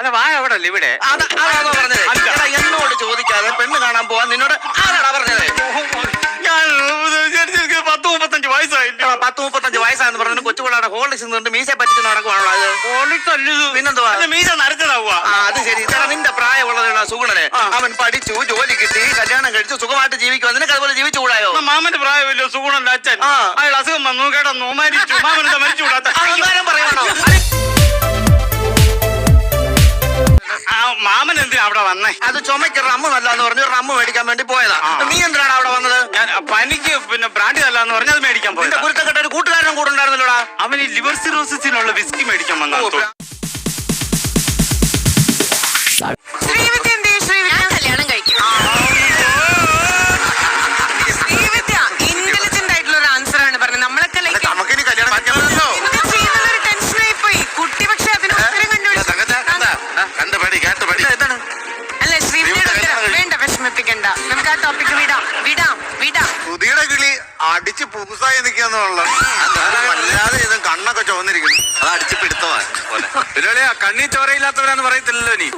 അല്ല വായ അവിടെ അല്ല. ഇവിടെ എന്നോട് ചോദിക്കാതെ പെണ്ണ് കാണാൻ പോവാൻ നിന്നോട് ആരാടാ പറഞ്ഞത്. ഞാൻ എനിക്ക് പത്ത് മുപ്പത്തഞ്ച് വയസ്സായില്ല? എടാ, പത്ത് മുപ്പത്തഞ്ച് വയസ്സാന്ന് പറഞ്ഞു കൊച്ചു പിള്ളേടെ ഹോളിക്സ് നിന്നിട്ട് മീശ പറ്റിച്ച് നടക്കുവാണല്ലോ അത്. ഹോളിക്സ്. പിന്നെന്തുവാ? മീശ നരച്ചതാവുക അത് ശരി. ചേട്ടാ നിന്റെ പ്രായമുള്ളതുള്ള സുഗുണനെ. അവൻ പഠിച്ചു ജോലി കിട്ടി കല്യാണം കഴിച്ചു സുഖമായിട്ട് ജീവിക്കുക നിനക്ക് അതുപോലെ ജീവിച്ചുകൂടായോ? മാമന്റെ പ്രായമല്ലോ സുഗുണന്റെ അച്ഛൻ. അയാൾ അസുഖം വന്നു കേട്ടോ മരിച്ചു മാമൻ മരിച്ചു കൂടാത്ത വന്നേ. അത് ചുമയ്ക്ക് റമ്മ് നല്ലാന്ന് പറഞ്ഞു. റമ്മ് മേടിക്കാൻ വേണ്ടി പോയതാ. നീ എന്തിനാണ് അവിടെ വന്നത്? ഞാൻ പനിക്ക് പിന്നെ ബ്രാൻഡി നല്ലാന്ന് പറഞ്ഞു അത് മേടിക്കാൻ പോയി കുരുത്തക്കെട്ട ഒരു കൂട്ടുകാരനും കൂടെ ഉണ്ടായിരുന്നല്ലോടാ? അവന് ലിവർ സിറോസിസിനുള്ള വിസ്കി മേടിക്കാൻ വന്നു വിഷമിപ്പിക്കണ്ട. നമുക്ക് ആ ടോപ്പിക്ക് വിടാം വിടാം വിടാം. പുതിയുടെ കിളി അടിച്ച് പൂസായി നിൽക്കാന്നുള്ള അല്ലാതെ ഇത് കണ്ണൊക്കെ ചുവന്നിരിക്കുന്നു. അത് അടിച്ച് പിടുത്തമാണ്. പോലെ. കണ്ണി ചോരയില്ലാത്തവരാന്ന് പറയത്തില്ലല്ലോ നീ